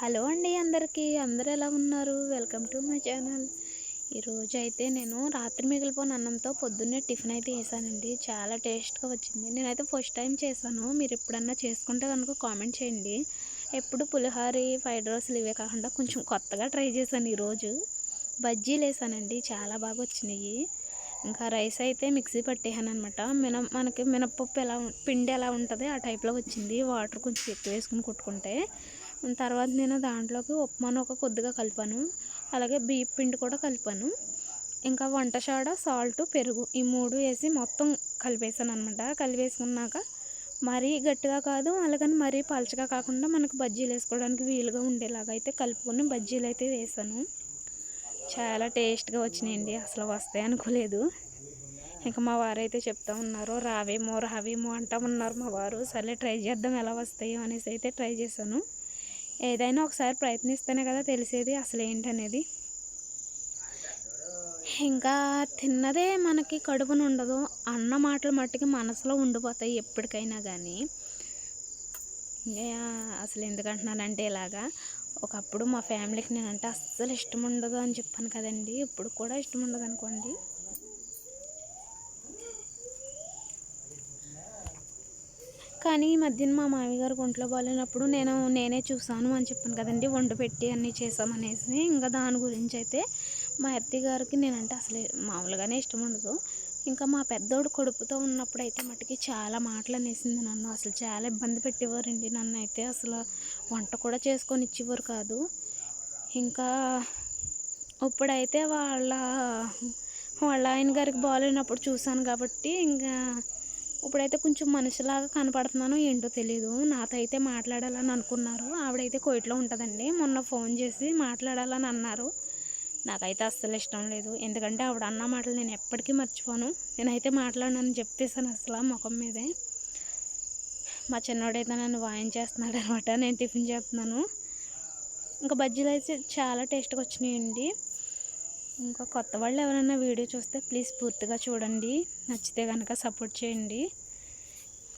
Hello అండి అందరికీ. అందరు ఎలా ఉన్నారు? Welcome to my channel. ఈరోజు అయితే నేను రాత్రి మిగిలిపోయిన అన్నంతో పొద్దున్నే టిఫిన్ అయితే వేసానండి చాలా టేస్ట్గా వచ్చింది. నేనైతే ఫస్ట్ టైం చేశాను. మీరు ఎప్పుడన్నా చేసుకుంటే కనుక కామెంట్ చేయండి. ఎప్పుడు పులిహారి ఫ్రైడ్ రైస్లు ఇవే కాకుండా కొంచెం కొత్తగా ట్రై చేశాను ఈరోజు. బజ్జీలు వేసానండి. చాలా బాగా వచ్చినాయి. ఇంకా రైస్ అయితే మిక్సీ పట్టేసాను అనమాట మిన మనకి మినపప్పు ఎలా పిండి ఎలా ఉంటుంది ఆ టైప్లో వచ్చింది. వాటర్ కొంచెం ఎక్కువ వేసుకుని కుట్టుకుంటే తర్వాత నేను దాంట్లోకి ఉప్మాను ఒక కొద్దిగా కలిపాను. అలాగే బియ్యం పిండి కూడా కలిపాను. ఇంకా వంట సోడా సాల్ట్ పెరుగు ఈ మూడు వేసి మొత్తం కలిపేసాను అనమాట కలిపేసుకున్నాక మరీ గట్టిగా కాదు అలాగని మరీ పలచగా కాకుండా మనకు బజ్జీలు వేసుకోవడానికి వీలుగా ఉండేలాగా అయితే కలుపుకొని బజ్జీలు అయితే వేసాను. చాలా టేస్ట్గా వచ్చినాయండి. అసలు వస్తాయి అనుకోలేదు. ఇంకా మా వారు అయితే చెప్తా ఉన్నారు రావేమో రావేమో అంటా ఉన్నారు మా వారు. సరే ట్రై చేద్దాం ఎలా వస్తాయో అనేసి అయితే ట్రై చేశాను. ఏదైనా ఒకసారి ప్రయత్నిస్తేనే కదా తెలిసేది అసలు ఏంటనేది ఇంకా తిన్నదే మనకి కడుపును ఉండదు అన్న మాటలు మట్టికి మనసులో ఉండిపోతాయి ఎప్పటికైనా కానీ అసలు ఎందుకంటున్నానంటే ఇలాగా ఒకప్పుడు మా ఫ్యామిలీకి నేనంటే అస్సలు ఇష్టం ఉండదు అని చెప్పాను కదండి. ఇప్పుడు కూడా ఇష్టం ఉండదు అనుకోండి కానీ ఈ మధ్యన మా మామగారు ఒంట్లో బాగాలేనప్పుడు నేను నేనే చూసాను అని చెప్పాను కదండి వండు పెట్టి అన్నీ చేసామనేసి ఇంకా దాని గురించి అయితే మా అత్తయ్య గారికి నేనంటే అసలు మామూలుగానే ఇష్టం ఉండదు. ఇంకా మా పెద్దోడు కొడుకుతో ఉన్నప్పుడు అయితే మటుకి చాలా మాటలు అనేసింది నన్ను. అసలు చాలా ఇబ్బంది పెట్టేవారండి నన్ను అయితే. అసలు వంట కూడా చేసుకొని ఇచ్చేవారు కాదు. ఇంకా ఇప్పుడైతే వాళ్ళ వాళ్ళ ఆయన గారికి బాగాలేనప్పుడు చూశాను కాబట్టి ఇంకా ఇప్పుడైతే కొంచెం మనిషిలాగా కనపడుతున్నానో ఏంటో తెలియదు నాతో అయితే మాట్లాడాలని అనుకున్నారు. ఆవిడైతే కోయిట్లో ఉంటుందండి. మొన్న ఫోన్ చేసి మాట్లాడాలని అన్నారు. నాకైతే అస్సలు ఇష్టం లేదు. ఎందుకంటే ఆవిడ అన్న మాటలు నేను ఎప్పటికీ మర్చిపోను. నేనైతే మాట్లాడినని చెప్పేసాను అసలు ముఖం మీదే. మా చిన్నోడైతే నన్ను వాయించేస్తున్నాడు అనమాట నేను టిఫిన్ చేస్తున్నాను. ఇంకా బజ్జీలు అయితే చాలా టేస్ట్గా వచ్చినాయండి. ఇంకా కొత్త వాళ్ళు ఎవరైనా వీడియో చూస్తే ప్లీజ్ పూర్తిగా చూడండి. నచ్చితే కనుక సపోర్ట్ చేయండి.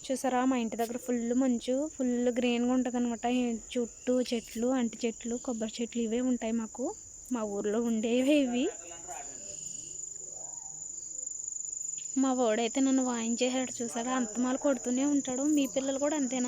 చూసారా మా ఇంటి దగ్గర ఫుల్ మంచు ఫుల్ గ్రీన్గా ఉంటుంది అనమాట చుట్టూ చెట్లు అంటి చెట్లు కొబ్బరి చెట్లు ఇవే ఉంటాయి మాకు. మా ఊర్లో ఉండేవి ఇవి. మా వాడైతే నన్ను వాయించేసాడు చూసారా? అంతమాలు కొడుతూనే ఉంటాడు. మీ పిల్లలు కూడా అంతేనా?